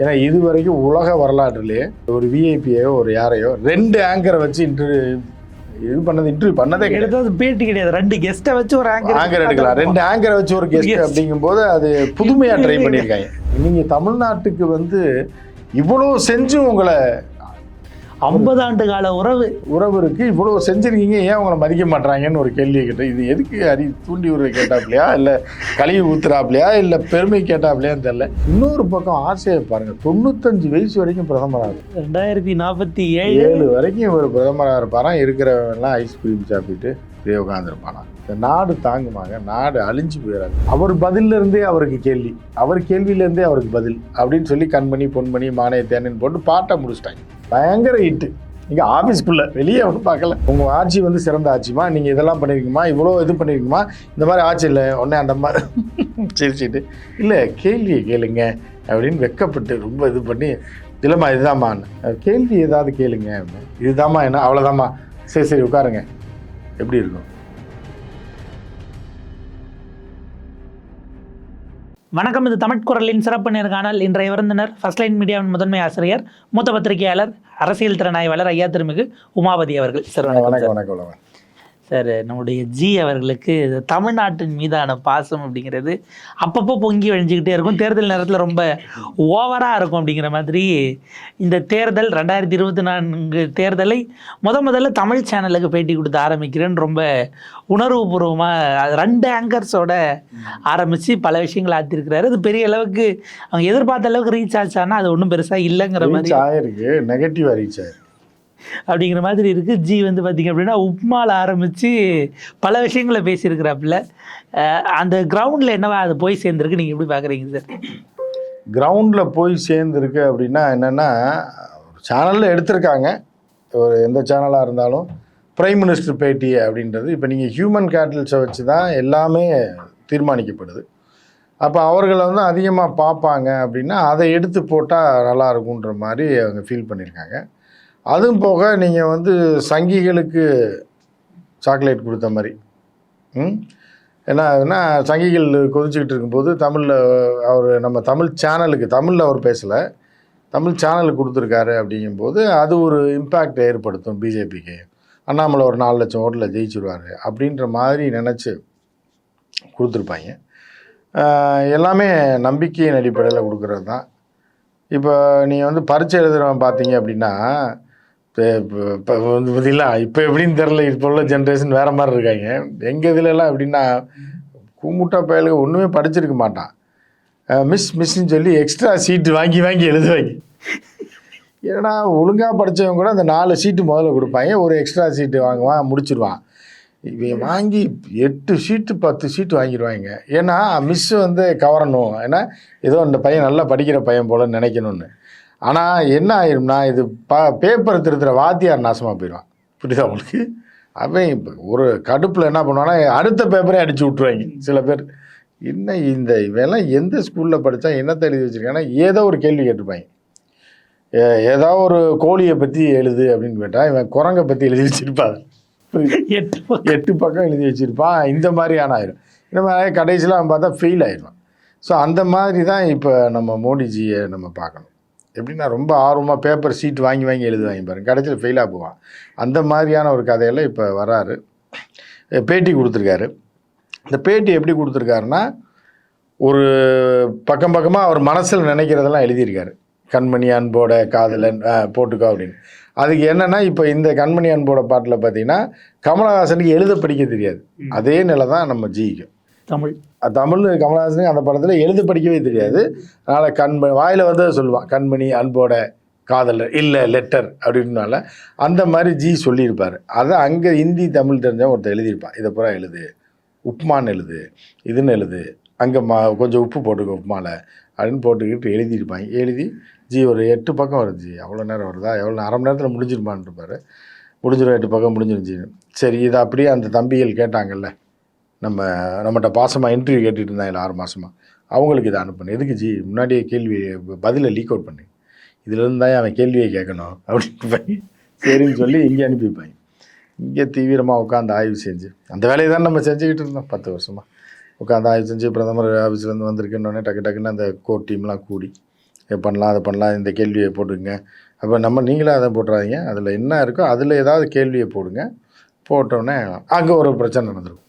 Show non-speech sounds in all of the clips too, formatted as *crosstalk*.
ஏன்னா இது வரைக்கும் உலக வரலாற்றுலேயே ஒரு விஐபியோ ஒரு யாரையோ ரெண்டு ஆங்கரை வச்சு இன்டர்வியூ இது பண்ணது இன்டர்வியூ பண்ணதே கிடையாது. பேட்டி கிடையாது. ரெண்டு கெஸ்ட்டை வச்சு ஒரு ஆங்கர் ஆங்கர் எடுக்கலாம். ரெண்டு ஆங்கரை வச்சு ஒரு கெஸ்ட். அப்படிங்கும்போது அது புதுமையா ட்ரை பண்ணியிருக்காங்க. நீங்க தமிழ்நாட்டுக்கு வந்து இவ்வளவு செஞ்சும் உங்களை ஐம்பது ஆண்டு கால உறவு. உறவு இருக்கு. இவ்வளவு செஞ்சிருக்கீங்க. ஏன் உங்களை மதிக்க மாட்டாங்கன்னு ஒரு கேள்வி கேட்டேன். இது எதுக்கு அரி தூண்டி உறவு கேட்டாப்லையா? இல்லை கழுவி ஊத்துறாப்லையா? இல்லை பெருமை கேட்டாப்லையான்னு தெரியல. இன்னொரு பக்கம் ஆசையை பாருங்க. தொண்ணூத்தஞ்சு வயசு வரைக்கும் பிரதமராக ரெண்டாயிரத்தி நாற்பத்தி ஏழு. ஏழு வரைக்கும் இவர் பிரதமராக இருப்பாராம் இருக்கிறவங்கெல்லாம் ஐஸ்கிரீம் சாப்பிட்டு இப்படியே உட்காந்துருப்பானா இந்த நாடு தாங்குமாங்க நாடு அழிஞ்சு போயிடாது அவர் பதிலிருந்தே இருந்தே அவருக்கு கேள்வி. அவர் கேள்வியிலேருந்தே அவருக்கு பதில். அப்படின்னு சொல்லி கண்மணி பொன்மணி மானிய தேனின்னு போட்டு பாட்டை முடிச்சிட்டாங்க. பயங்கர ஹிட்டு. இங்கே ஆஃபீஸ்க்குள்ள வெளியே ஒன்றும் பார்க்கல. உங்கள் ஆட்சி வந்து சிறந்த ஆட்சிமா நீங்கள் இதெல்லாம் பண்ணியிருக்கீமா இவ்வளோ இது பண்ணியிருக்குமா இந்த மாதிரி ஆட்சி இல்லை. உடனே அந்த மாதிரி *laughs* சிரிச்சிட்டு இல்லை கேள்வியை கேளுங்க அப்படின்னு வெக்கப்பட்டு ரொம்ப இது பண்ணி இல்லைம்மா இதுதாம்மா. கேள்வி ஏதாவது கேளுங்க. இதுதாம்மா என்ன? அவ்வளோதாம்மா சரி சரி உட்காருங்க. எப்படி இருக்கும்? வணக்கம் இது தமிழ் குரலின் சிறப்பு நேர்காணல் இன்றைய விருந்தினர் ஃபர்ஸ்ட் லைன் மீடியாவின் முதன்மை ஆசிரியர் மூத்த பத்திரிகையாளர் அரசியல் திறனாய்வாளர் ஐயா திருமிகு உமாபதி அவர்கள். சார். வணக்கம் வணக்கம். சார் நம்முடைய ஜி அவர்களுக்கு தமிழ்நாட்டின் மீதான பாசம் அப்படிங்கிறது அப்பப்போ பொங்கி வழிஞ்சிக்கிட்டே இருக்கும். தேர்தல் நேரத்தில் ரொம்ப ஓவராக இருக்கும் அப்படிங்கிற மாதிரி இந்த தேர்தல் ரெண்டாயிரத்தி இருபத்தி நான்கு தேர்தலை முத முதல்ல தமிழ் சேனலுக்கு பேட்டி கொடுத்து ஆரம்பிக்கிறேன்னு ரொம்ப உணர்வுபூர்வமாக ரெண்டு ஆங்கர்ஸோட ஆரம்பித்து பல விஷயங்கள் ஆற்றிருக்கிறாரு அது பெரிய அளவுக்கு அவங்க எதிர்பார்த்த அளவுக்கு ரீச் ஆச்சானா அது ஒன்றும் பெருசாக இல்லைங்கிற மாதிரி ஆயிருக்கு. நெகட்டிவாக ரீச் ஆயிருக்கு. அப்படிங்கிற மாதிரி இருக்குது ஜி வந்து பார்த்திங்க அப்படின்னா உப்மாவில் ஆரம்பித்து பல விஷயங்களை பேசியிருக்கிறாப்புல. அந்த கிரவுண்டில் என்னவா அது போய் சேர்ந்துருக்கு? நீங்கள் எப்படி பார்க்குறீங்க சார்? கிரவுண்டில் போய் சேர்ந்துருக்கு அப்படின்னா என்னென்னா சேனலில் எடுத்திருக்காங்க. ஒரு எந்த சேனலாக இருந்தாலும் பிரைம் மினிஸ்டர் பேட்டி அப்படின்றது. இப்போ நீங்கள் ஹியூமன் கேட்டல்ஸை வச்சு தான் எல்லாமே தீர்மானிக்கப்படுது. அப்போ அவர்களை வந்து அதிகமாக பார்ப்பாங்க அப்படின்னா அதை எடுத்து போட்டால் நல்லா இருக்குன்ற மாதிரி அவங்க ஃபீல் பண்ணியிருக்காங்க. அதுவும் போக நீங்கள் வந்து சங்கிகளுக்கு சாக்லேட் கொடுத்த மாதிரி. ம்? என்ன சங்கிகள் கொதிச்சுக்கிட்டு இருக்கும்போது தமிழில் அவர் நம்ம தமிழ் சேனலுக்கு தமிழில் அவர் பேசலை. தமிழ் சேனலுக்கு கொடுத்துருக்காரு அப்படிங்கும்போது அது ஒரு இம்பேக்ட் ஏற்படுத்தும் பிஜேபிக்கு. அண்ணாமலை ஒரு நாலு லட்சம் ஓட்டில் ஜெயிச்சிருவார் அப்படின்ற மாதிரி நினச்சி கொடுத்துருப்பாங்க. எல்லாமே நம்பிக்கையின் அடிப்படையில் கொடுக்குறது தான் இப்போ நீங்கள் வந்து பரீட்சை எழுதுகிறவன் பார்த்தீங்க அப்படின்னா இப்போ இப்போ வந்து பார்த்தீங்களா இப்போ எப்படின்னு தெரில இப்போ உள்ள ஜென்ரேஷன் வேறு மாதிரி இருக்காங்க. எங்கள் இதுலலாம் எப்படின்னா கூமுட்டா பயலுக்கு ஒன்றுமே படிச்சிருக்க மாட்டான். மிஸ் மிஸ்ன்னு சொல்லி எக்ஸ்ட்ரா சீட்டு வாங்கி வாங்கி எழுதுவாங்க ஏன்னா ஒழுங்காக படித்தவங்க கூட அந்த நாலு சீட்டு முதல்ல கொடுப்பாங்க ஒரு எக்ஸ்ட்ரா சீட்டு வாங்குவான் முடிச்சிருவான். இவன் வாங்கி எட்டு சீட்டு பத்து சீட்டு வாங்கிடுவாங்க ஏன்னா மிஸ் வந்து கவரணும். ஏன்னா ஏதோ அந்த பையன் நல்லா படிக்கிற பையன் போல நினைக்கணும்னு. ஆனால் என்ன ஆயிரும்னா இது ப பேப்பர் திருத்துற வாத்தியார் நாசமாக போயிடுவான். புரியுதா உங்களுக்கு? அவன் இப்போ ஒரு கடுப்பில் என்ன பண்ணுவான்னா அடுத்த பேப்பரே அடிச்சு விட்ருவாங்க சில பேர். என்ன இந்த இவெல்லாம் எந்த ஸ்கூலில் படித்தா என்னத்தை எழுதி வச்சிருக்காங்கன்னா ஏதோ ஒரு கேள்வி கேட்டிருப்பாங்க. ஏதோ ஒரு கோழியை பற்றி எழுது அப்படின்னு கேட்டால் இவன் குரங்கை பற்றி எழுதி வச்சிருப்பாங்க புரியுது எட்டு பக்கம். எட்டு பக்கம் எழுதி வச்சிருப்பான். இந்த மாதிரியான ஆயிரும். இந்த மாதிரி கடைசியில் அவன் பார்த்தா ஃபெயில் ஆயிடுவான். ஸோ அந்த மாதிரி தான் இப்போ நம்ம மோடிஜியை நம்ம பார்க்கணும். எப்படின்னா ரொம்ப ஆர்வமாக பேப்பர் சீட் வாங்கி வாங்கி எழுதுவாங்க பாருங்க. கடைசியில் ஃபெயிலாக போவான். அந்த மாதிரியான ஒரு கதையில் இப்போ வராரு பேட்டி கொடுத்துருக்காரு. இந்த பேட்டி எப்படி கொடுத்துருக்காருன்னா ஒரு பக்கம் பக்கமாக அவர் மனசில் நினைக்கிறதெல்லாம் எழுதியிருக்காரு. கண்மணி அன்போட காதலன் போட்டுக்கோ அப்படின்னு. அதுக்கு என்னன்னா இப்போ இந்த கண்மணி அன்போட பாட்டில் பார்த்தீங்கன்னா கமலஹாசனுக்கு எழுத படிக்க தெரியாது. அதே நிலை தான் நம்ம ஜிக்கும் தமிழ். தமிழ் கமலஹாசனுக்கு அந்த படத்தில் எழுது படிக்கவே தெரியாது. அதனால் கண்மணி வாயில் வந்து சொல்லுவான் கண்மணி அன்போட காதலர் இல்லை லெட்டர் அப்படின்னால அந்த மாதிரி ஜி சொல்லியிருப்பார். அதை அங்கே ஹிந்தி தமிழ் தெரிஞ்சவன் ஒருத்தர் எழுதியிருப்பான் இதை பூரா எழுது. உப்புமான்னு எழுது. இதுன்னு எழுது. அங்கே மா கொஞ்சம் உப்பு போட்டுக்கோ உப்புமாவில் அப்படின்னு போட்டுக்கிட்டு எழுதியிருப்பாங்க. எழுதி ஜி ஒரு எட்டு பக்கம் வருது ஜி. அவ்வளோ நேரம் வருதா? எவ்வளோ அரை மணி நேரத்தில் முடிஞ்சிருமான்னு இருப்பார் முடிஞ்சிடும் எட்டு பக்கம் முடிஞ்சிருந்துச்சு சரி இதை அப்படியே அந்த தம்பிகள் கேட்டாங்கல்ல. நம்ம நம்மகிட்ட பாசமாக இன்டர்வியூ கேட்டுட்டு இருந்தாங்க ஆறு மாதமாக அவங்களுக்கு இதை அனுப்பணும் எதுக்கு ஜி முன்னாடியே கேள்வி பதிலை லீக் அவுட் பண்ணு. இதுலேருந்து தான் அவன் கேள்வியை கேட்கணும். அப்படின்னு சரின்னு சொல்லி இங்கே அனுப்பிப்பாங்க. இங்கே தீவிரமாக உட்காந்து ஆய்வு செஞ்சு அந்த வேலையை தான் நம்ம செஞ்சுக்கிட்டு இருந்தோம் பத்து வருஷமாக உட்காந்து ஆய்வு செஞ்சு பிரதமர் ஆஃபீஸ்லேருந்து வந்திருக்குன்னொடனே டக்கு டக்குன்னு அந்த கோர் டீம்லாம் கூடி இதை பண்ணலாம் அதை பண்ணலாம் இந்த கேள்வியை போட்டுங்க. அப்போ நம்ம நீங்களே அதை போட்டுறாதீங்க. அதில் என்ன இருக்கோ அதில் ஏதாவது கேள்வியை போடுங்க. போட்டோன்னே அங்கே ஒரு பிரச்சனை நடந்திருக்கும்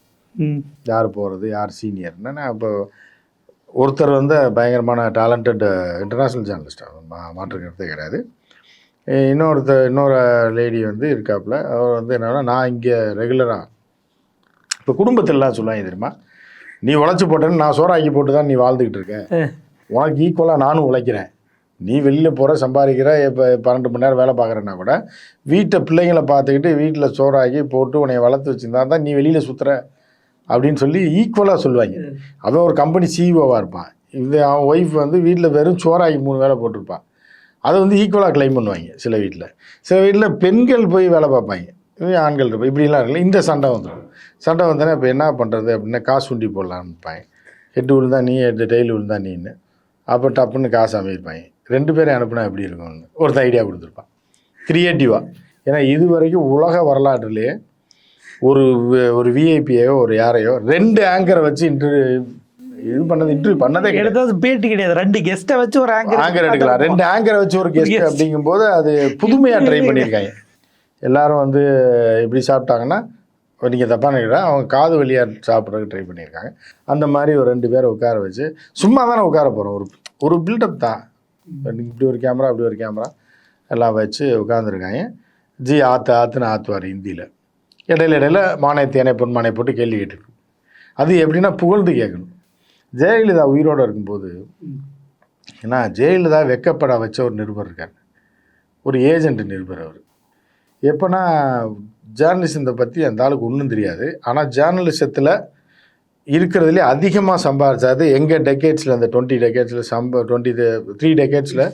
யார் போகிறது யார் சீனியர்னா அப்போ ஒருத்தர் வந்து பயங்கரமான டேலண்டட் இன்டர்நேஷ்னல் ஜேர்னலிஸ்ட் மா மாற்றுக்கிறதே கிடையாது. இன்னொருத்தர் இன்னொரு லேடி வந்து இருக்காப்புல அவர் வந்து என்னன்னா நான் இங்கே ரெகுலராக இப்போ குடும்பத்திலலாம் சொல்லுவாங்க தெரியுமா? நீ உழைச்சி போட்டேன்னு நான் சோறாக்கி போட்டு தான் நீ வாழ்ந்துக்கிட்டு இருக்க. உனக்கு ஈக்குவலாக நானும் உழைக்கிறேன். நீ வெளியில் போகிற சம்பாதிக்கிற இப்போ பன்னெண்டு மணி நேரம் வேலை பார்க்குறேன்னா கூட வீட்டை பிள்ளைங்களை பார்த்துக்கிட்டு வீட்டில் சோறாக்கி போட்டு உன்னை வளர்த்து வச்சுருந்தா தான் நீ வெளியில் சுற்றுற அப்படின்னு சொல்லி ஈக்குவலாக சொல்லுவாங்க. அவன் ஒரு கம்பெனி சிஇஓவாக இருப்பான். இது அவன் ஒய்ஃப் வந்து வீட்டில் வெறும் சோறாக்கி மூணு வேலை போட்டிருப்பான். அதை வந்து ஈக்குவலாக க்ளைம் பண்ணுவாங்க சில வீட்டில் சில வீட்டில் பெண்கள் போய் வேலை பார்ப்பாங்க. இது ஆண்கள் இருப்பாங்க இப்படிலாம் இருக்குல்ல இந்த சண்டை வந்துடும். சண்டை வந்தோடனே இப்போ என்ன பண்ணுறது அப்படின்னா காசு உண்டி போடலான்னுப்பாங்க எட்டு விழுந்தா நீ எட்டு டெய்லி விழுந்தா நீன்னு. அப்போ டப்புன்னு காசு அமைப்பாங்க ரெண்டு பேரும் அனுப்புனா எப்படி இருக்கும்னு. ஒருத்தன் ஐடியா கொடுத்துருப்பான். க்ரியேட்டிவாக ஏன்னா இது வரைக்கும் உலக வரலாற்றுலேயே ஒரு ஒரு விஐபியோ ஒரு யாரையோ ரெண்டு ஆங்கரை வச்சு இன்டர்வியூ இது பண்ணது இன்டர்வியூ பண்ணதே கிடையாது. பேட்டி கிடையாது. ரெண்டு கெஸ்ட்டை வச்சு ஒரு ஆங்கர் ஆங்கர் எடுக்கலாம். ரெண்டு ஆங்கரை வச்சு ஒரு கெஸ்ட். அப்படிங்கும்போது அது *laughs* புதுமையாக ட்ரை பண்ணியிருக்காங்க. எல்லாரும் வந்து எப்படி சாப்பிட்டாங்கன்னா நீங்கள் தப்பாக நினைக்கிறேன் அவங்க காது வழியாக சாப்பிட்றதுக்கு ட்ரை பண்ணியிருக்காங்க. அந்த மாதிரி ஒரு ரெண்டு பேரை உட்கார வச்சு சும்மா தானே உட்கார போகிறோம் ஒரு ஒரு பில்டப் தான். இப்படி ஒரு கேமரா அப்படி ஒரு கேமரா எல்லாம் வச்சு உட்காந்துருக்காங்க ஜி ஆத்து ஆத்துன்னு ஆத்துவார் ஹிந்தியில். இடையில இடையில மானை தேனை பொன்மானை போட்டு கேள்வி கேட்டுருக்கு அது எப்படின்னா புகழ்ந்து கேட்கணும். ஜெயலலிதா உயிரோடு இருக்கும்போது ஏன்னா ஜெயலலிதா வெக்கப்பட வச்ச ஒரு நிருபர் இருக்கார். ஒரு ஏஜென்ட் நிருபர் அவர். எப்போனா ஜேர்னலிசத்தை பற்றி அந்த ஆளுக்கு ஒன்றும் தெரியாது. ஆனால் ஜேர்னலிசத்தில் இருக்கிறதுலே அதிகமாக சம்பாதிச்சாது எங்கள் டெக்கேட்ஸில் அந்த டுவெண்ட்டி டெக்கேட்ஸில் சம்ப டுவெண்ட்டி த்ரீ டெக்கேட்ஸில்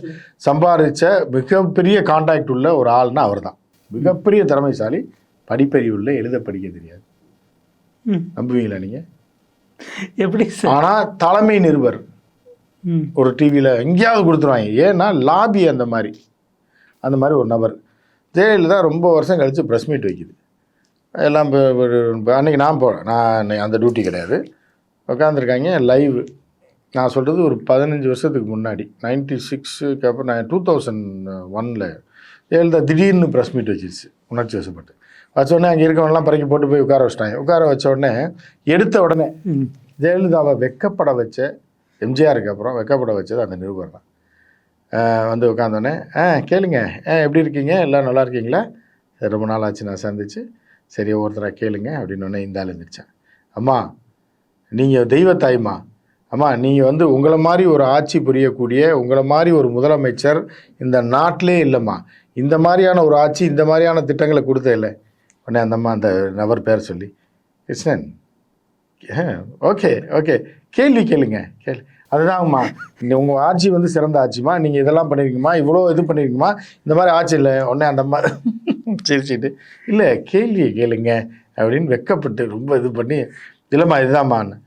சம்பாதிச்ச மிகப்பெரிய காண்டாக்ட் உள்ள ஒரு ஆள்னா அவர் தான் மிகப்பெரிய திறமைசாலி படிப்பறிவு உள்ள எழுத படிக்க தெரியாது. ம். நம்புவீங்களா நீங்கள் எப்படி ஆனால் தலைமை நிருபர் ஒரு டிவியில் எங்கேயாவது கொடுத்துருவாங்க. ஏன்னா லாபி அந்த மாதிரி. அந்த மாதிரி ஒரு நபர். ஜெயலலிதா ரொம்ப வருஷம் கழித்து ப்ரெஸ் மீட் வைக்குது. எல்லாம் இப்போ அன்றைக்கி நான் போகிறேன் நான் அந்த டியூட்டி கிடையாது. உட்காந்துருக்காங்க லைவ் நான் சொல்கிறது ஒரு பதினஞ்சு வருஷத்துக்கு முன்னாடி. நைன்டி சிக்ஸுக்கு அப்புறம் நான் டூ தௌசண்ட் ஒனில் ஜெயலலிதா திடீர்னு ப்ரெஸ் மீட் வச்சிருச்சு. உணர்ச்சி வசப்பட்டு. வச்ச உடனே அங்கே இருக்கவங்கலாம் பறக்கி போட்டு போய் உட்கார வச்சிட்டாங்க. உட்கார வச்ச உடனே எடுத்த உடனே ஜெயலலிதாவை வெக்கப்பட வச்ச எம்ஜிஆருக்கு அப்புறம் வெக்கப்பட வச்சது அந்த நிருபர் தான். வந்து உட்காந்தோடனே ஆ கேளுங்க. ஆ எப்படி இருக்கீங்க? எல்லாம் நல்லா இருக்கீங்களா? ரொம்ப நாள் ஆச்சு நான் சந்திச்சு. சரி ஒவ்வொருத்தராக கேளுங்க அப்படின்னு இந்த ஆள் இருந்துச்சேன் அம்மா நீங்கள் தெய்வத்தாய்மா அம்மா நீங்கள் வந்து உங்களை மாதிரி ஒரு ஆட்சி புரியக்கூடிய உங்களை மாதிரி ஒரு முதலமைச்சர் இந்த நாட்டிலே இல்லைம்மா. இந்த மாதிரியான ஒரு ஆட்சி இந்த மாதிரியான திட்டங்களை கொடுத்தே இல்லை உடனே அந்த அம்மா அந்த நபர் பேர் சொல்லி கிருஷ்ணன் ஓகே ஓகே. கேள்வி கேளுங்க கேள்வி அதுதான்ம்மா நீங்கள் உங்கள் ஆட்சி வந்து சிறந்த ஆட்சிமா நீங்கள் இதெல்லாம் பண்ணியிருக்கீங்கம்மா இவ்வளோ இது பண்ணியிருக்கீங்கம்மா இந்த மாதிரி ஆட்சி இல்லை. உடனே அந்த மாதிரி *laughs* சிரிச்சிட்டு இல்லை கேள்வியை கேளுங்க அப்படின்னு வெக்கப்பட்டு ரொம்ப இது பண்ணி இல்லைம்மா இதுதாம்மான்னு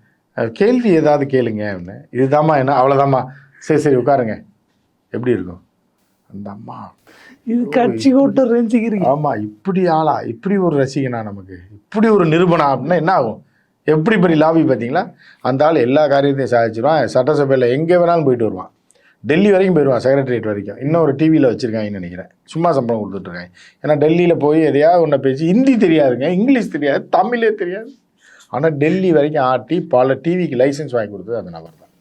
கேள்வி ஏதாவது கேளுங்க அப்படின்னு இதுதாம்மா என்ன அவ்வளோதாம்மா. சரி சரி உட்காருங்க. எப்படி இருக்கும்? அந்த அம்மா இது கட்சி கூட்டம் ரசிக்கிறீங்க. ஆமாம் இப்படி ஆளா இப்படி ஒரு ரசிகனா நமக்கு? இப்படி ஒரு நிரூபணா அப்படின்னா என்ன ஆகும்? எப்படி இப்படி லாபி பார்த்தீங்களா? அந்த ஆள் எல்லா காரியத்தையும் சாதிச்சிருவான். சட்டசபையில் எங்கே வேணாலும் போயிட்டு வருவான். டெல்லி வரைக்கும் போயிடுவான் செக்ரட்டரியேட் வரைக்கும். இன்னும் ஒரு டிவியில் வச்சுருக்காங்கன்னு நினைக்கிறேன். சும்மா சம்பளம் கொடுத்துட்ருக்காங்க. ஏன்னா டெல்லியில் போய் எதையாவது ஒன்றை பேசி ஹிந்தி தெரியாதுங்க இங்கிலீஷ் தெரியாது தமிழே தெரியாது. ஆனால் டெல்லி வரைக்கும் ஆட்டி பல டிவிக்கு லைசன்ஸ் வாங்கி கொடுத்தது அந்த நபர் தான்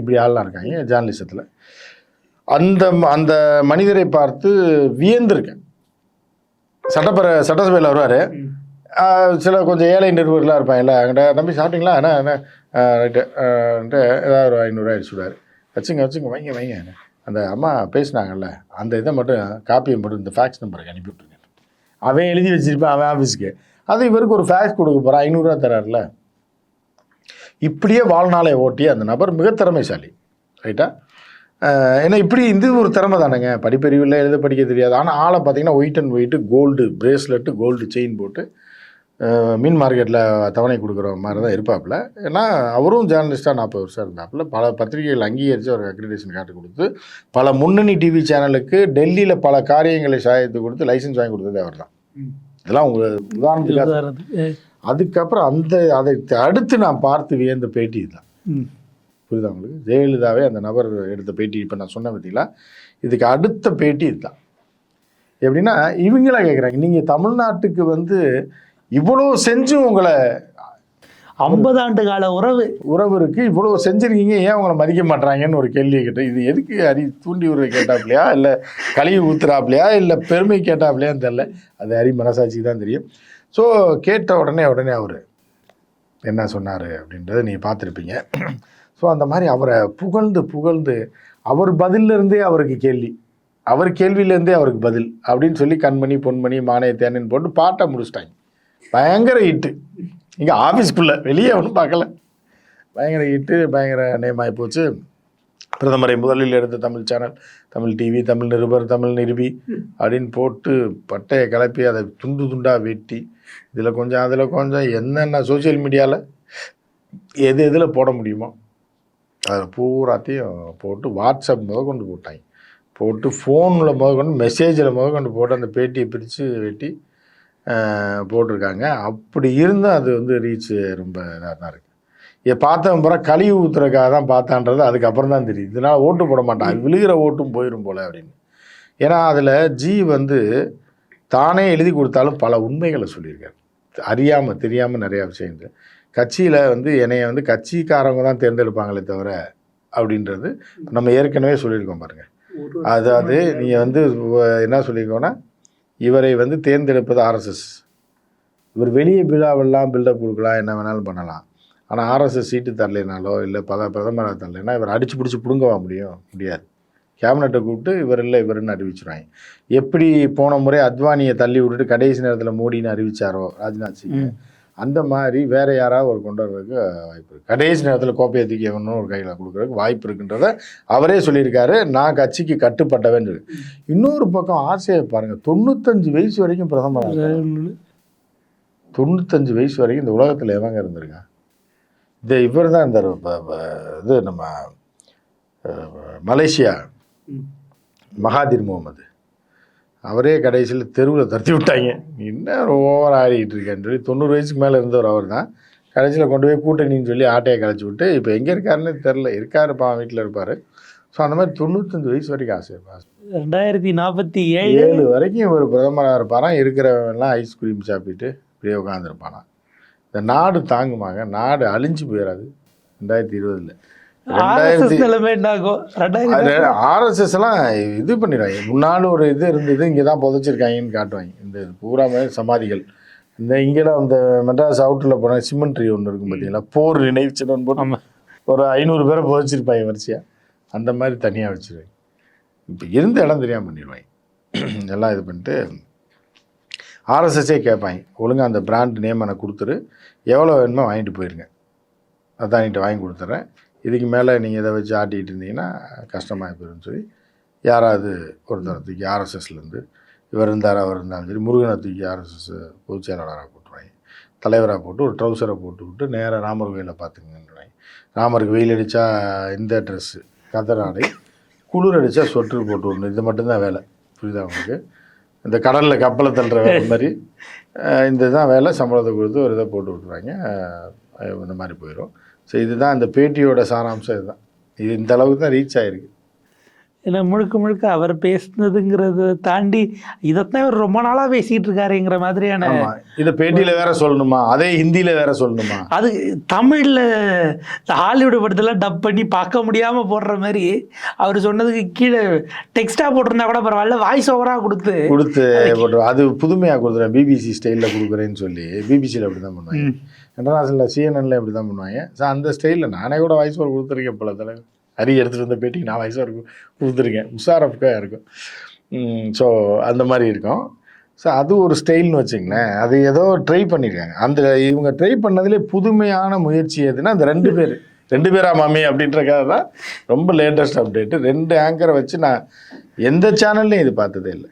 இப்படி ஆள்லாம் இருக்காங்க ஜேர்னலிசத்தில் அந்த அந்த மனிதரை பார்த்து வியந்திருக்கேன். சட்டப்பேர சட்டசபையில் வருவார். சில கொஞ்சம் ஏழை நிருபர்களாக இருப்பாங்கல்ல அங்கிட்ட தம்பி சாப்பிட்டீங்களா? என்ன என்ன? ரைட்டு. ஏதாவது ஒரு ஐநூறுரூவா அடிச்சுடுவார் வச்சுங்க வச்சுங்க வைங்க வைங்க. அந்த அம்மா பேசுனாங்கல்ல அந்த இதை மட்டும் காப்பியை மட்டும் இந்த ஃபேக்ஸ் நம்பருக்கு அனுப்பிவிட்ருங்க அவன் எழுதி வச்சிருப்பான் அவன் ஆஃபீஸுக்கு அது இவருக்கு ஒரு ஃபேக்ஸ் கொடுக்க போகிறான் ஐநூறுரூவா தராருல இப்படியே வாழ்நாளை ஓட்டி அந்த நபர் மிக திறமைசாலி. ரைட்டா? ஏன்னா இப்படி இது ஒரு திறமை தானேங்க. படிப்பறிவில் எழுத படிக்க தெரியாது. ஆனால் ஆளை பார்த்தீங்கன்னா white and white gold bracelet gold chain போட்டு மீன் மார்க்கெட்டில் தவணை கொடுக்குற மாதிரி தான் இருப்பாப்புல. ஏன்னா அவரும் ஜேர்னலிஸ்ட்டாக நாற்பது வருஷம் இருந்தாப்புல. பல பத்திரிகைகள் அங்கீகரித்து அவருக்கு அக்ரிடேஷன் கார்டு கொடுத்து பல முன்னணி டிவி சேனலுக்கு டெல்லியில் பல காரியங்களை சாயத்து கொடுத்து லைசன்ஸ் வாங்கி கொடுத்தது அவர் தான் இதெல்லாம் உங்கள் உதாரணத்துக்கு அதுக்கப்புறம் அந்த அதை அடுத்து நான் பார்த்து வியந்த பேட்டி தான் ம். புரியுதா உங்களுக்கு? ஜெயலலிதாவே அந்த நபர் எடுத்த பேட்டி இப்போ நான் சொன்ன பார்த்தீங்களா? இதுக்கு அடுத்த பேட்டி இதுதான். எப்படின்னா இவங்களா கேட்குறாங்க நீங்கள் தமிழ்நாட்டுக்கு வந்து இவ்வளோ செஞ்சும் உங்களை ஐம்பது ஆண்டு கால உறவு. உறவு இருக்கு. இவ்வளோ செஞ்சிருக்கீங்க. ஏன் உங்களை மதிக்க மாட்றாங்கன்னு ஒரு கேள்வியை கேட்டேன். இது எதுக்கு அரி தூண்டி உறவை கேட்டாப்லையா? இல்லை கழுவி ஊத்துறாப்லையா? இல்லை பெருமை கேட்டாப்லையான்னு தெரில அது ஹரி மனசாட்சிக்கு தான் தெரியும். ஸோ கேட்ட உடனே உடனே அவர் என்ன சொன்னார் அப்படின்றத நீங்கள் பார்த்துருப்பீங்க. ஸோ அந்த மாதிரி அவரை புகழ்ந்து புகழ்ந்து அவர் பதிலிருந்தே அவருக்கு கேள்வி. அவர் கேள்வியிலேருந்தே அவருக்கு பதில் அப்படின்னு சொல்லி கண்மணி பொன்மணி மானைய தேனன் போட்டு பாட்டை முடிச்சிட்டாங்க. பயங்கர ஹிட்டு இங்கே ஆஃபீஸ்க்குள்ளே வெளியே ஒன்றும் பார்க்கல. பயங்கர ஹிட்டு பயங்கர நேமாகி போச்சு. பிரதமரை முதலில் எடுத்த தமிழ் சேனல் தமிழ் டிவி தமிழ் நிருபர் தமிழ் நிருபி அப்படின்னு போட்டு பட்டையை கிளப்பி அதை துண்டு துண்டாக வெட்டி இதில் கொஞ்சம் அதில் கொஞ்சம் என்னென்ன சோஷியல் மீடியாவில் எது எதில் போட முடியுமோ அதில் பூராத்தையும் போட்டு வாட்ஸ்அப் முத கொண்டு போட்டாங்க. போட்டு ஃபோனில் முத கொண்டு மெசேஜில் முத கொண்டு போட்டு அந்த பேட்டியை பிரித்து வெட்டி போட்டிருக்காங்க. அப்படி இருந்தும் அது வந்து ரீச் ரொம்ப இதாக தான் இருக்குது இதை பார்த்தவன் பிறகு கழிவு ஊத்துறதுக்காக தான் பார்த்தான்றது. அதுக்கப்புறம் தான் தெரியுது. இதனால் ஓட்டு போட மாட்டான். விழுகிற ஓட்டும் போயிடும் போல அப்படின்னு. ஏன்னா அதில் ஜி வந்து தானே எழுதி கொடுத்தாலும் பல உண்மைகளை சொல்லியிருக்காரு. அறியாமல் தெரியாமல் நிறையா விஷயங்கள். கட்சியில் வந்து என்னைய வந்து கட்சிக்காரவங்க தான் தேர்ந்தெடுப்பாங்களே தவிர அப்படின்றது நம்ம ஏற்கனவே சொல்லியிருக்கோம் பாருங்க. அதாவது நீங்கள் வந்து என்ன சொல்லியிருக்கோன்னா இவரை வந்து தேர்ந்தெடுப்பது ஆர்எஸ்எஸ் இவர் வெளியே விழாவெல்லாம் பில்டப் கொடுக்கலாம் என்ன வேணாலும் பண்ணலாம். ஆனால் ஆர்எஸ்எஸ் சீட்டு தரலைனாலோ இல்லை பத பிரதமராக தரலைன்னா இவர் அடிச்சு பிடிச்சி பிடுங்கவா முடியும்? முடியாது. கேபினட்டை கூப்பிட்டு இவர் இல்லை இவருன்னு அறிவிச்சிருவாங்க. எப்படி போன முறை அத்வானியை தள்ளி விட்டுட்டு கடைசி நேரத்தில் மோடின்னு அறிவிச்சாரோ ராஜ்நாத் சிங். அந்த மாதிரி வேற யாராவது ஒரு கொண்டு வர்றதுக்கு வாய்ப்பு இருக்குது கடைசி நேரத்தில் கோப்பையை தூக்கி எவனும் ஒரு கையில் கொடுக்குறதுக்கு வாய்ப்பு இருக்குன்றத அவரே சொல்லியிருக்காரு. நான் கட்சிக்கு கட்டுப்பட்டவன் சொல்லி. இன்னொரு பக்கம் ஆசையை பாருங்க தொண்ணூத்தஞ்சு வயசு வரைக்கும் பிரதமர் தொண்ணூத்தஞ்சு வயசு வரைக்கும் இந்த உலகத்தில் எவங்க இருந்திருக்கான் இந்த இவர் தான் இருந்தார் இது நம்ம மலேசியா மகாதிர் முகமது. அவரே கடைசியில் தெருவில் தட்டி விட்டாங்க. என்ன ஓவர் ஆடிக்கிட்டு இருக்கேன்னு சொல்லி தொண்ணூறு வயசுக்கு மேலே இருந்தவர் அவர் தான். கடைசியில் கொண்டு போய் கூட்டணின்னு சொல்லி ஆட்டையை கழிச்சு விட்டு இப்போ எங்கே இருக்காருன்னு தெரில இருக்காருப்பா வீட்டில் இருப்பார். ஸோ அந்த மாதிரி தொண்ணூத்தஞ்சு வயசு வரைக்கும் ஆசை. ரெண்டாயிரத்தி நாற்பத்தி ஏழு ஏழு வரைக்கும் இவர் பிரதமராக இருப்பாராம். இருக்கிறவன்லாம் ஐஸ்கிரீம் சாப்பிட்டுட்டு இப்படியே உட்காந்துருப்பானாம் இந்த நாடு தாங்குமாங்க. நாடு அழிஞ்சு போயிடாது ரெண்டாயிரத்தி இருபதுல. ஆர்எஸ்எஸ் எல்லாம் இது பண்ணிடுவாங்க. முன்னாள் ஒரு இது இருந்தது இங்கே தான் புதைச்சிருக்காங்கன்னு காட்டுவாங்க. இந்த இது பூராமே சமாதிகள். இந்த இங்கெல்லாம் இந்த மெட்ராஸ் அவுட்டரில் போனால் சிமெண்ட்ரி ஒன்று இருக்கும் பார்த்தீங்களா போர் நினைவு சின்னம் போட்டு. ஒரு ஐநூறு பேரை புதைச்சிருப்பாங்க வரிசையாக அந்த மாதிரி தனியாக வச்சிருவாங்க. இப்போ இருந்த இடம் தெரியாமல் பண்ணிடுவாங்க. எல்லாம் இது பண்ணிட்டு ஆர்எஸ்எஸ்ஸே கேட்பாங்க. ஒழுங்கா அந்த பிராண்ட் நேம் எனக்கு கொடுத்துரு. எவ்வளோ வேணுமோ வாங்கிட்டு போயிருங்க. அதான் என்கிட்ட வாங்கி கொடுத்துட்றேன் இதுக்கு மேலே நீங்கள் இதை வச்சு ஆட்டிகிட்டு இருந்தீங்கன்னா கஷ்டமாக போயிடும்னு சொல்லி யாராவது ஒருத்தர் தூக்கி ஆர்எஸ்எஸ்லேருந்து இவர் இருந்தார் அவர் இருந்தாலும் சரி முருகனை தூக்கி ஆர்எஸ்எஸ் பொதுச் செயலாளராக போட்டுருவாங்க. தலைவராக போட்டு ஒரு ட்ரௌசரை போட்டு விட்டு நேராக ராமர் கோயிலில் பார்த்துங்கன்றாங்க ராமருக்கு வெயில் அடித்தா இந்த ட்ரெஸ்ஸு கதர் ஆடை குளிர் அடித்தா ஸ்வெட்டர் போட்டு விடணும். இது மட்டும்தான் வேலை புரியுதா உங்களுக்கு? இந்த கடலில் கப்பலை தள்ளுற வேலை மாதிரி இந்த தான் வேலை. சம்பளத்தை கொடுத்து ஒரு இதை போட்டு விட்ருவாங்க இந்த மாதிரி போயிடும். ஸோ இதுதான் இந்த பேட்டியோட சாராம்சம் இதுதான். இது இந்த அளவுக்கு தான் ரீச் ஆகிருக்கு ஏன்னா முழுக்க முழுக்க அவர் பேசுனதுங்கிறத தாண்டி இதைத்தான் இவர் ரொம்ப நாளா பேசிட்டு இருக்காருங்கிற மாதிரியான இதை பேட்டியில் வேற சொல்லணுமா? அதே ஹிந்தியில் வேற சொல்லணுமா? அது தமிழ்ல ஹாலிவுட் படத்தெல்லாம் டப் பண்ணி பார்க்க முடியாம போடுற மாதிரி அவர் சொன்னதுக்கு கீழே டெக்ஸ்டா போட்டிருந்தா கூட பரவாயில்ல வாய்ஸ் ஓவரா கொடுத்து. கொடுத்து போட்டு அது புதுமையாக கொடுத்துறேன். பிபிசி ஸ்டைலில் கொடுக்குறேன்னு சொல்லி. பிபிசியில் அப்படி தான் பண்ணுவாங்க. இன்டர்நேஷனலில் சிஎன்என்ல இப்படி தான் பண்ணுவாங்க. ஸோ அந்த ஸ்டைலில் நானே கூட வாய்ஸ் ஓவர் கொடுத்துருக்கேன் பல தலைவர் ஹரி எடுத்துகிட்டு வந்த பேட்டிக்கு நான் வாய்ஸ் ஓவர் கொடுத்துருக்கேன். முஷாரஃப்காக இருக்கும். ஸோ அந்த மாதிரி இருக்கும். ஸோ அது ஒரு ஸ்டைல்னு வச்சுங்களேன். அது ஏதோ ட்ரை பண்ணியிருக்காங்க அந்த இவங்க ட்ரை பண்ணதுலேயே புதுமையான முயற்சி எதுன்னா அந்த ரெண்டு பேர். ரெண்டு பேரா மாமி அப்படின்றக்காக தான் ரொம்ப லேட்டஸ்ட் அப்டேட்டு ரெண்டு ஆங்கரை வச்சு நான் எந்த சேனல்லையும் இது பார்த்ததே இல்லை.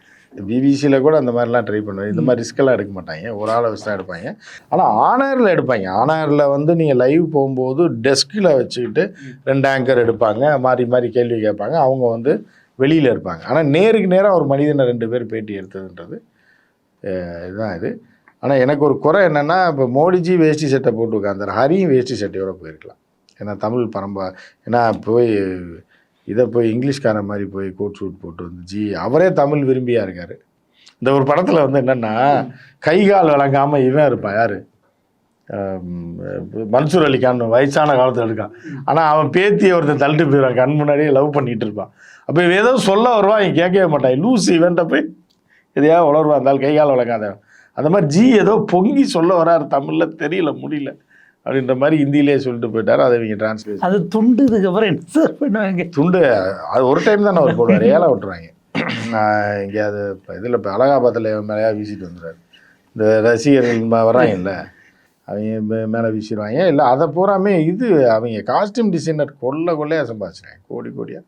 பிபிசியில் கூட அந்த மாதிரிலாம் ட்ரை பண்ணுவேன். இந்த மாதிரி ரிஸ்க்கெல்லாம் எடுக்க மாட்டாங்க. ஒரு ஆளை வச்சு தான் எடுப்பாங்க. ஆனால் ஆனரில் எடுப்பாங்க. ஆனரில் வந்து நீங்கள் லைவ் போகும்போது டெஸ்கில் வச்சுக்கிட்டு ரெண்டு ஆங்கர் எடுப்பாங்க. மாறி மாறி கேள்வி கேட்பாங்க. அவங்க வந்து வெளியில் இருப்பாங்க. ஆனால் நேருக்கு நேராக ஒரு மனிதனை ரெண்டு பேர் பேட்டி எடுத்ததுன்றது இதுதான் இது. ஆனால் எனக்கு ஒரு குறை என்னென்னா இப்போ மோடிஜி வேஷ்டி சட்டை போட்டு உட்காந்தார் ஹரியும் வேஷ்டி சட்டையோட போயிருக்கலாம். ஏன்னா தமிழ் பரம்பா ஏன்னா போய் இதை போய் இங்கிலீஷ்கார மாதிரி போய் கோட் சூட் போட்டு வந்து ஜி அவரே தமிழ் விரும்பியா இருக்கார்? இந்த ஒரு படத்தில் வந்து என்னென்னா கை கால் வழங்காமல் இவன் இருப்பான் யார்? மன்சூர் அலிகான் வயசான காலத்தில் இருக்கான். ஆனால் அவன் பேத்தியை ஒருத்தன் தள்ளிட்டு போயிடுவான் கண் முன்னாடியே லவ் பண்ணிகிட்டு இருப்பான். அப்போ இவன் ஏதோ சொல்ல வருவான் இவன் கேட்கவே மாட்டான். லூஸ் இவன்ட்ட போய் எதையாவது உளருவான் இருந்தாலும் கை கால் வழங்காத அந்த மாதிரி ஜி ஏதோ பொங்கி சொல்ல வராரு தமிழில் தெரியல முடியல. அப்படின்ற மாதிரி ஹிந்தியிலே சொல்லிட்டு போயிட்டார். அதை இவங்க டிரான்ஸ்லேட் அது துண்டுதுக்கு அப்புறம் என்ன பண்ணுவாங்க? துண்டு அது ஒரு டைம் தானே அவர் போடுவார். *laughs* ஏழை விட்டுருவாங்க. நான் இங்கே அது இதில் இப்போ அலகாபாத்தில் மேலேயா வீசிட்டு வந்துடுறாரு இந்த ரசிகர்கள் வர்றாங்கல்ல அவங்க மே- மேலே வீசிடுவாங்க. இல்லை அதை பூராமே இது அவங்க காஸ்டியூம் டிசைனர் கொள்ள கொள்ளையாக சம்பாதிச்சிருக்காங்க. கோடி கோடியாக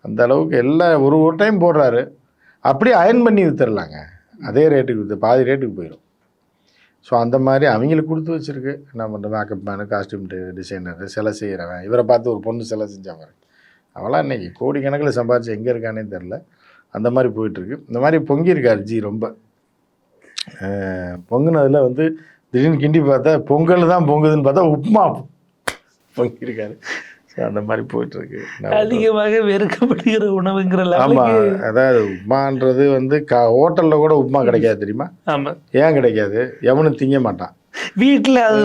அந்த அளவுக்கு எல்லா ஒரு ஒரு டைம் போடுறாரு. அப்படியே அயன் பண்ணி வித்துடலாங்க. அதே ரேட்டுக்கு வித்து பாதி ரேட்டுக்கு போயிடும் ஸோ அந்த மாதிரி அவங்களுக்கு கொடுத்து வச்சுருக்கு. என்ன பண்ணுறது மேக்கப் மேனு காஸ்டியூம் டிசைனரு சிலை செய்கிறவன் இவரை பார்த்து ஒரு பொண்ணு சிலை செஞ்சாங்க அவளாம் இன்றைக்கி கோடிக்கணக்கில் சம்பாதிச்சு எங்கே இருக்கானே தெரில அந்த மாதிரி போயிட்டுருக்கு. இந்த மாதிரி பொங்கியிருக்காரு ஜி ரொம்ப. பொங்குனதில் வந்து திடீர்னு கிண்டி பார்த்தா பொங்கல் தான் பொங்குதுன்னு பார்த்தா உப்புமா பொங்கியிருக்காரு. அந்த மாதிரி போயிட்டுருக்கு? அதிகமாக வெறுக்கப்படுகிற உணவுங்கிற ஆமா லெவலுக்கு அதாவது உப்மான்றது வந்து கா ஹோட்டலில் கூட உப்புமா கிடைக்காது தெரியுமா? ஆமா. ஏன் கிடைக்காது? எவனும் திங்க மாட்டான். வீட்டுல அது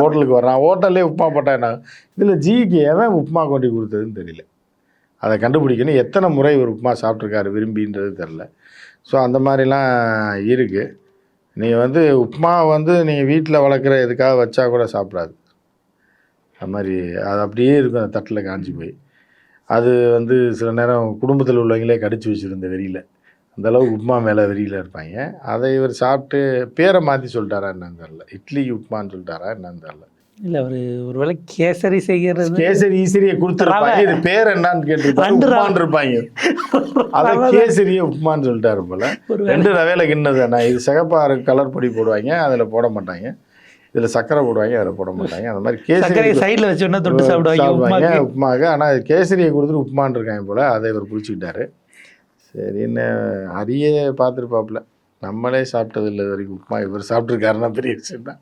ஹோட்டலுக்கு வர்றான். ஹோட்டல்லே உப்புமா போட்டா என்ன இதில் ஜிக்கு எவன் உப்புமா கொண்டு கொடுத்ததுன்னு தெரியல. அதை கண்டுபிடிக்கணும். எத்தனை முறை ஒரு உப்புமா சாப்பிட்ருக்காரு விரும்பின்றது தெரில ஸோ அந்த மாதிரிலாம் இருக்குது நீங்கள் வந்து உப்புமா வந்து நீங்கள் வீட்டில் வளர்க்குற எதுக்காக வச்சா கூட சாப்பிடாது. அது மாதிரி அது அப்படியே இருக்கும் அந்த தட்டில் காஞ்சி போய். அது வந்து சில நேரம் குடும்பத்தில் உள்ளவங்களே கடிச்சு வச்சுருந்த வெறியில். அந்த அளவுக்கு உப்புமா மேலே வெறியில் இருப்பாங்க. அதை இவர் சாப்பிட்டு பேரை மாற்றி சொல்லிட்டாரா என்னன்னு தெரில இட்லி உப்புமான்னு சொல்லிட்டாரா என்னன்னு தெரில இல்ல அவரு ஒருவேளை கேசரி செய்கிறது கேசரி ஈசரியை கொடுத்துருப்பாங்க. இது பேர் என்னன்னு கேட்டிருப்பாங்க இருப்பாங்க. அதை. கேசரியை உப்புமான்னு சொல்லிட்டாரு போல. ரெண்டு ரவையில கிண்ணது நான் இது சிகப்பா கலர் பொடி போடுவாங்க. அதில் போட மாட்டாங்க. இதில் சக்கரை போடுவாங்க அதில் போட மாட்டாங்க. அந்த மாதிரி கேசரி சைடுல வச்சு ஒண்ணா தொட்டு சாப்பிடுவாங்க உப்புமாக்கு. ஆனால் கேசரியை கொடுத்துட்டு உப்புமான்னு இருக்காங்க போல் அதை இவர் பிடிச்சிக்கிட்டாரு சரின்னு அரியே பார்த்துருப்பாப்புல. நம்மளே சாப்பிட்டது இல்லை வரைக்கும் உப்புமா. இவர் சாப்பிட்ருக்காருன்னா பெரிய விஷயம் தான்.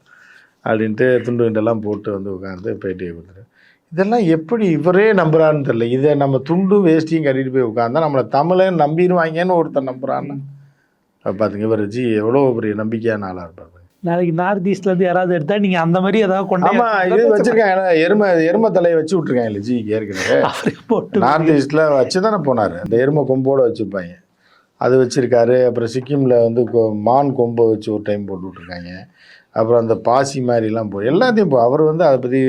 அப்படின்ட்டு துண்டு துண்டெல்லாம் போட்டு வந்து உட்காந்து பேட்டியை கொடுத்துரு இதெல்லாம் எப்படி இவரே நம்புறான்னு தெரியல. இதை நம்ம துண்டும் வேஷ்டியும் கட்டிட்டு போய் உட்காந்தா நம்மளை தமிழே நம்பிடுவாங்கன்னு ஒருத்தர் நம்புறான்னா. அப்ப பாத்துங்க இவர் ஜி எவ்வளோ பெரிய நம்பிக்கையான ஆளாக இருப்பார். நாளைக்கு நார்த் ஈஸ்ட்ல இருந்து யாராவது எடுத்தா நீங்க அந்த மாதிரி ஏதாவது கொண்டு ஆமா இது வச்சிருக்காங்க எருமை எருமை தலையை வச்சு விட்ருக்காங்க இல்லை ஜி ஏற்கனவே. அவரே போட்டு நார்த் ஈஸ்டில் வச்சு தானே போனார். அந்த எருமை கொம்போட வச்சுருப்பாங்க அது வச்சுருக்காரு. அப்புறம் சிக்கிமில் வந்து கொ- மான் கொம்பை வச்சு ஒரு டைம் போட்டு விட்ருக்காங்க அப்புறம் அந்த பாசி மாதிரிலாம் போ எல்லாத்தையும் போ அவர் வந்து அதை பற்றி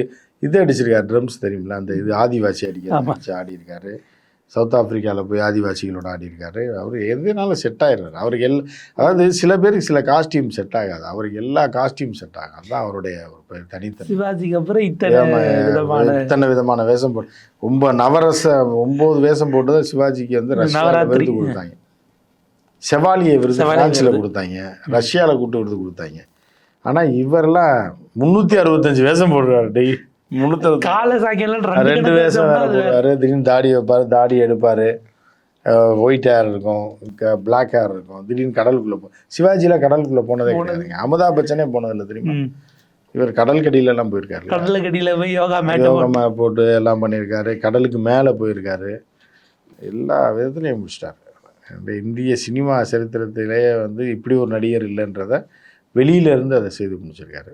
இது அடிச்சிருக்காரு ட்ரம்ஸ் தெரியுமில்ல அந்த இது ஆதிவாசி. வச்சு ஆடி இருக்காரு சவுத் ஆப்பிரிக்காவில் போய் ஆதிவாசிகளோட ஆடி இருக்காரு அவர் எதுனாலும் செட் ஆயிடுறாரு. அவருக்கு எல் அதாவது சில பேருக்கு சில காஸ்டியூம் செட் ஆகாது. அவருக்கு எல்லா காஸ்டியூம் செட் ஆகும் அதுதான் அவருடைய தனித்தன்மை. சிவாஜிக்கு அப்புறம் இத்தனை விதமான இத்தனை விதமான வேஷம் போட்டு ரொம்ப நவரச ஒன்பது வேஷம் போட்டு தான் சிவாஜிக்கு வந்து. விருது கொடுத்தாங்க. செவாலிய விருது செவாலிய பிரான்ஸில் விருது. கொடுத்தாங்க. ரஷ்யாவில் கூட்டு விருது கொடுத்தாங்க. ஆனால் இவரெல்லாம் முந்நூற்றி அறுபத்தஞ்சு வேஷம் போடுறாரு டெய் முந்நூற்றி அறுபத்தி கால ரெண்டு வேஷம் வேற போடுவாரு. திடீர்னு தாடி வைப்பாரு தாடி எடுப்பாரு. ஒயிட் ஹேர் இருக்கும் பிளாக் ஹேர் இருக்கும். திடீர்னு கடலுக்குள்ள போ சிவாஜிலாம் கடலுக்குள்ள போனதே கிடையாதுங்க அமிதாப் பச்சனே போனதில்லை தெரியுமா? இவர் கடல் கடியில எல்லாம் போயிருக்காரு கடல கடியில போய் யோகா யோகமா போட்டு எல்லாம் பண்ணியிருக்காரு. கடலுக்கு மேலே போயிருக்காரு. எல்லா விதத்துலையும் முடிச்சிட்டாரு. இந்த இந்திய சினிமா சரித்திரத்திலேயே வந்து இப்படி ஒரு நடிகர் இல்லைன்றத வெளியில இருந்து அதை செய்து முடிச்சிருக்காரு.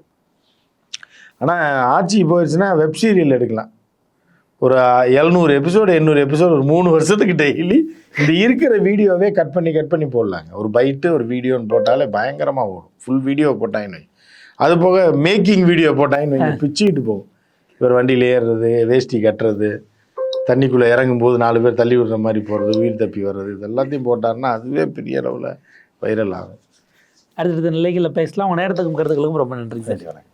ஆனால் ஆட்சி போயிடுச்சுன்னா வெப் சீரியல் எடுக்கலாம். ஒரு எழுநூறு எபிசோடு எண்ணூறு எபிசோடு ஒரு மூணு வருஷத்துக்கு டெய்லி இந்த இருக்கிற வீடியோவே கட் பண்ணி கட் பண்ணி போடலாங்க. ஒரு பைட்டு ஒரு வீடியோன்னு போட்டாலே பயங்கரமாக ஓடும். ஃபுல் வீடியோ போட்டாங்கன்னு. அது போக மேக்கிங் வீடியோ போட்டாங்கன்னு பிச்சுக்கிட்டு போகும். இவர் வண்டியில் ஏறுறது வேஷ்டி கட்டுறது தண்ணிக்குள்ளே இறங்கும்போது நாலு பேர் தள்ளி விடுற மாதிரி போகிறது உயிர் தப்பி வர்றது இது எல்லாத்தையும் போட்டாருன்னா அதுவே பெரிய அளவில் வைரல் ஆகும். அடுத்தடுத்த நிலைகளில் பேசலாம். உங்கள் நேரத்துக்கும் கருத்துக்களுக்கும் ரொம்ப நன்றி சார். வணக்கம்.